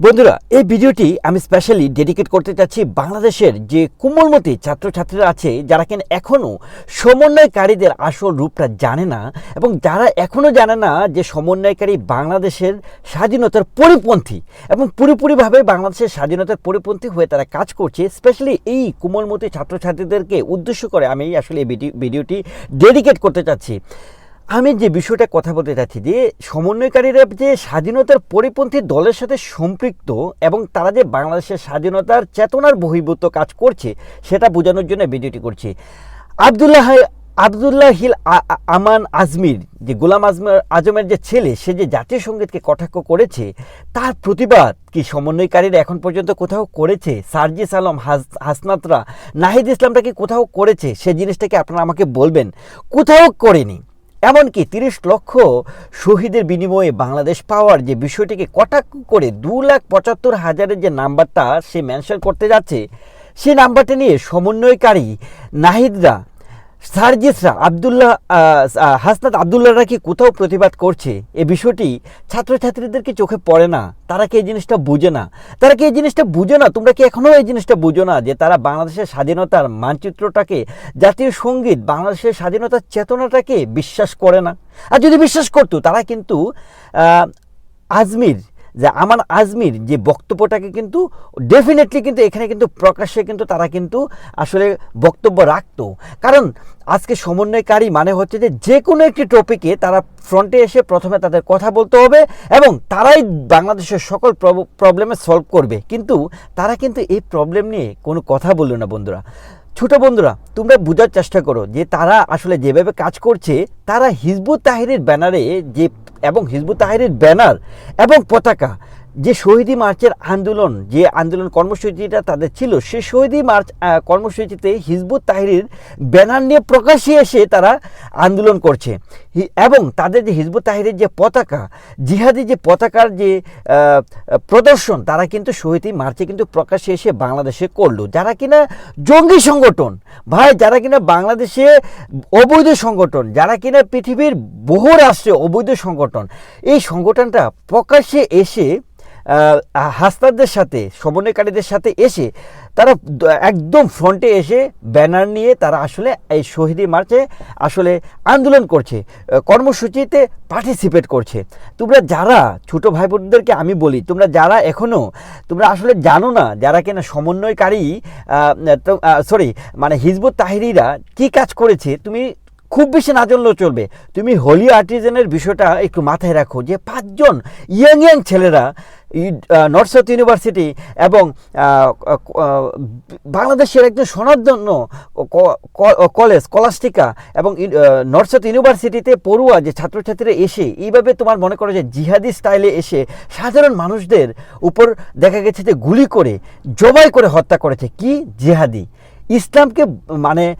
বন্ধুরা, এই ভিডিওটি আমি স্পেশালি ডেডিকেট করতে চাচ্ছি বাংলাদেশের যে কোমলমতি ছাত্রছাত্রীরা আছে, যারা কিনা এখনও সমন্বয়কারীদের আসল রূপটা জানে না এবং যারা এখনও জানে না যে সমন্বয়কারী বাংলাদেশের স্বাধীনতার পরিপন্থী এবং পুরোপুরিভাবে বাংলাদেশের স্বাধীনতার পরিপন্থী হয়ে তারা কাজ করছে স্পেশালি এই কোমলমতি ছাত্রছাত্রীদেরকে উদ্দেশ্য করে আমি আসলে এই ভিডিও- ভিডিওটি ডেডিকেট করতে চাচ্ছি। আমি যে বিষয়টা কথা বলতে চাচ্ছি যে সমন্বয়কারীরা যে স্বাধীনতার পরিপন্থী দলের সাথে সম্পৃক্ত এবং তারা যে বাংলাদেশের স্বাধীনতার চেতনার বহির্ভূত কাজ করছে, সেটা বোঝানোর জন্য ভিডিওটি করছি। আবদুল্লাহ আবদুল্লাহ হিল আমান আজমির, যে গোলাম আজমের আজমের যে ছেলে, সে যে জাতীয় সঙ্গীতকে কটাক্ষ করেছে, তার প্রতিবাদ কি সমন্বয়কারীরা এখন পর্যন্ত কোথাও করেছে? সার্জিস আলম, হাস- হাসনাতরা, নাহিদ ইসলামটা কি কোথাও করেছে? সে জিনিসটাকে আপনারা আমাকে বলবেন? কোথাও করেনি। এমনকি তিরিশ লক্ষ শহীদের বিনিময়ে বাংলাদেশ পাওয়ার যে বিষয়টিকে কটাক্ষ করে দু লাখ পঁচাত্তর হাজারের যে নাম্বারটা সে মেনশন করতে যাচ্ছে, সে নাম্বারটা নিয়ে সমন্বয়কারী নাহিদরা সার্জিসরা আবদুল্লাহ হাসনাত আবদুল্লাহরা কি কোথাও প্রতিবাদ করছে? এ বিষয়টি ছাত্রছাত্রীদেরকে চোখে পড়ে না? তারা কি এই জিনিসটা বুঝে না? তারা কি এই জিনিসটা বুঝে না? তোমরা কি এখনও এই জিনিসটা বুঝো না যে তারা বাংলাদেশের স্বাধীনতার মানচিত্রটাকে, জাতীয় সংগীত, বাংলাদেশের স্বাধীনতার চেতনাটাকে বিশ্বাস করে না? আর যদি বিশ্বাস করতো, তারা কিন্তু আজমির যে আমার আজমির যে বক্তব্যটাকে কিন্তু ডেফিনেটলি কিন্তু এখানে কিন্তু প্রকাশ্যে কিন্তু তারা কিন্তু আসলে বক্তব্য রাখতো। কারণ আজকে সমন্বয়কারী মানে হচ্ছে যে যে কোনো একটি টপিকে তারা ফ্রন্টে এসে প্রথমে তাদের কথা বলতে হবে এবং তারাই বাংলাদেশের সকল প্রবলেমে সলভ করবে। কিন্তু তারা কিন্তু এই প্রবলেম নিয়ে কোনো কথা বলল না বন্ধুরা। ছোট বন্ধুরা, তোমরা বোঝার চেষ্টা করো যে তারা আসলে যেভাবে কাজ করছে, তারা হিজবুত তাহিরের ব্যানারে যে এবং হিজবুত তাহিরের ব্যানার এবং পতাকা। যে শহীদি মার্চের আন্দোলন, যে আন্দোলন কর্মসূচিটা তাদের ছিল সে শহীদি মার্চ কর্মসূচিতে হিজবুত তাহিরের ব্যানার নিয়ে প্রকাশ্যে এসে তারা আন্দোলন করছে। এবং তাদের যে হিজবুত তাহিরের যে পতাকা, জিহাদি যে পতাকার যে প্রদর্শন, তারা কিন্তু শহীদি মার্চে কিন্তু প্রকাশ্যে এসে বাংলাদেশে করল। যারা কিনা জঙ্গি সংগঠন, ভাই, যারা কিনা বাংলাদেশে অবৈধ সংগঠন, যারা কিনা পৃথিবীর বহু রাষ্ট্রে অবৈধ সংগঠন, এই সংগঠনটা প্রকাশ্যে এসে আহ, হাসনাতদের সাথে সমন্বয়কারীদের সাথে এসে তারা একদম ফ্রন্টে এসে ব্যানার নিয়ে তারা আসলে এই শহীদি মার্চে আসলে আন্দোলন করছে কর্মসূচিতে পার্টিসিপেট করছে। তোমরা যারা ছোট ভাই বোনদেরকে আমি বলি তোমরা যারা এখনও তোমরা আসলে জানো না যারা কিনা সমন্বয়কারী সরি মানে হিজবুত তাহিরিরা কি কাজ করেছে তুমি খুব বেশি না জানলেও চলবে। তুমি হোলি আর্টিজেনের বিষয়টা একটু মাথায় রাখো যে পাঁচজন ইয়াং ইয়াং ছেলেরা নর্থ সাউথ ইউনিভার্সিটি এবং বাংলাদেশের একজন ক- কলেজ কলাস্টিকা এবং নর্থ সাউথ ইউনিভার্সিটিতে পড়ুয়া যে ছাত্রছাত্রীরা এসে, এইভাবে তোমার মনে করো যে জিহাদি স্টাইলে এসে সাধারণ মানুষদের উপর দেখা গেছে যে গুলি করে, জবাই করে হত্যা করেছে। কি জিহাদি? ইসলামকে মানে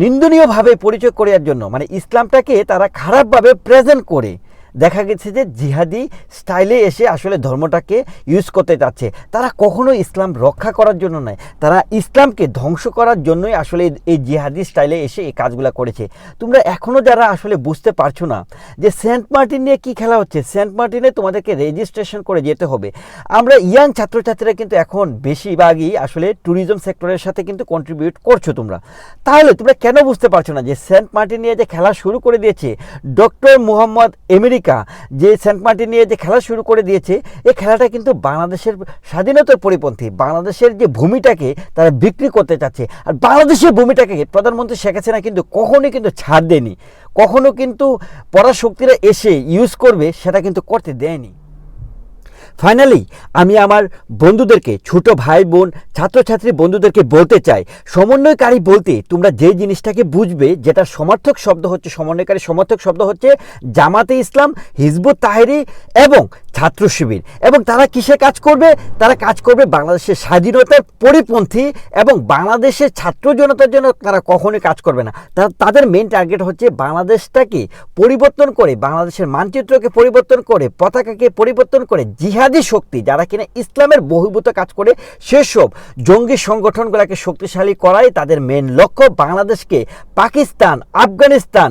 নিন্দনীয়ভাবে পরিচয় করার জন্য মানে ইসলামটাকে তারা খারাপভাবে প্রেজেন্ট করে। দেখা গেছে যে জিহাদি স্টাইলে এসে আসলে ধর্মটাকে ইউজ করতে চাচ্ছে। তারা কখনো ইসলাম রক্ষা করার জন্য নয়, তারা ইসলামকে ধ্বংস করার জন্যই আসলে এই- জিহাদি স্টাইলে এসে এই কাজগুলো করেছে। তোমরা এখনও যারা আসলে বুঝতে পারছ না যে সেন্ট মার্টিন নিয়ে কি খেলা হচ্ছে, সেন্ট মার্টিনে তোমাদেরকে রেজিস্ট্রেশন করে যেতে হবে। আমরা ইয়াং ছাত্রছাত্রীরা কিন্তু এখন বেশিরভাগই আসলে ট্যুরিজম সেক্টরের সাথে কিন্তু কন্ট্রিবিউট করছ তোমরা। তাহলে তোমরা কেন বুঝতে পারছ না যে সেন্ট মার্টিন নিয়ে যে খেলা শুরু করে দিয়েছে ডক্টর মোহাম্মদ আমেরিকা যে সেন্ট মার্টিন নিয়ে যে খেলা শুরু করে দিয়েছে এই খেলাটা কিন্তু বাংলাদেশের স্বাধীনতার পরিপন্থী, বাংলাদেশের যে ভূমিটাকে তারা বিক্রি করতে চাচ্ছে। আর বাংলাদেশের ভূমিটাকে প্রধানমন্ত্রী শেখ হাসিনা কিন্তু কখনোই কিন্তু ছাড় দেয়নি। কখনো কিন্তু পরাশক্তিরা এসে ইউজ করবে, সেটা কিন্তু করতে দেয়নি। ফাইনালি আমি আমার বন্ধুদেরকে, ছোট ভাই বোন, ছাত্রছাত্রী বন্ধুদেরকে বলতে চাই, সমন্বয়কারী বলতে তোমরা যে জিনিসটাকে বুঝবে, যেটা সমর্থক শব্দ হচ্ছে, সমন্বয়কারী সমর্থক শব্দ হচ্ছে জামাতে ইসলাম, হিজবুত তাহেরি এবং ছাত্র শিবির। এবং তারা কিসে কাজ করবে? তারা কাজ করবে বাংলাদেশের স্বাধীনতার পরিপন্থী এবং বাংলাদেশের ছাত্র জনতার জন্য তারা কখনোই কাজ করবে না। তাদের মেন টার্গেট হচ্ছে বাংলাদেশটাকে পরিবর্তন করে, বাংলাদেশের মানচিত্রকে পরিবর্তন করে, পতাকাকে পরিবর্তন করে, জিহাদি শক্তি যারা কিনা ইসলামের বহির্ভূত কাজ করে, সেসব জঙ্গি সংগঠনগুলোকে শক্তিশালী করাই তাদের মেন লক্ষ্য। বাংলাদেশকে পাকিস্তান, আফগানিস্তান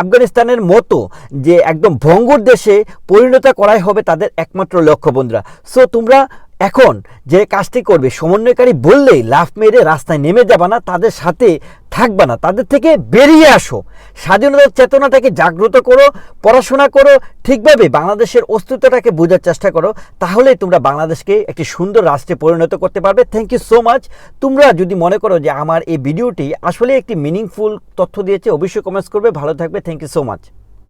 আফগানিস্তানের মতো যে একদম ভঙ্গুর দেশে পরিণত করাই হবে তাদের একমাত্র লক্ষ্য বন্ধুরা। সো তোমরা এখন যে কাজটি করবে, সমন্বয়কারী বললেই লাফ মেরে রাস্তায় নেমে যাবা না, তাদের সাথে থাকবা না, তাদের থেকে বেরিয়ে আসো। স্বাধীনতার চেতনাটাকে জাগ্রত করো, পড়াশোনা করো, ঠিকভাবে বাংলাদেশের অস্তিত্বটাকে বোঝার চেষ্টা করো, তাহলেই তোমরা বাংলাদেশকে একটি সুন্দর রাষ্ট্রে পরিণত করতে পারবে। থ্যাংক ইউ সো মাচ তোমরা যদি মনে করো যে আমার এই ভিডিওটি আসলে একটি মিনিংফুল তথ্য দিয়েছে, অবশ্যই কমেন্টস করবে। ভালো থাকবে। Thank you so much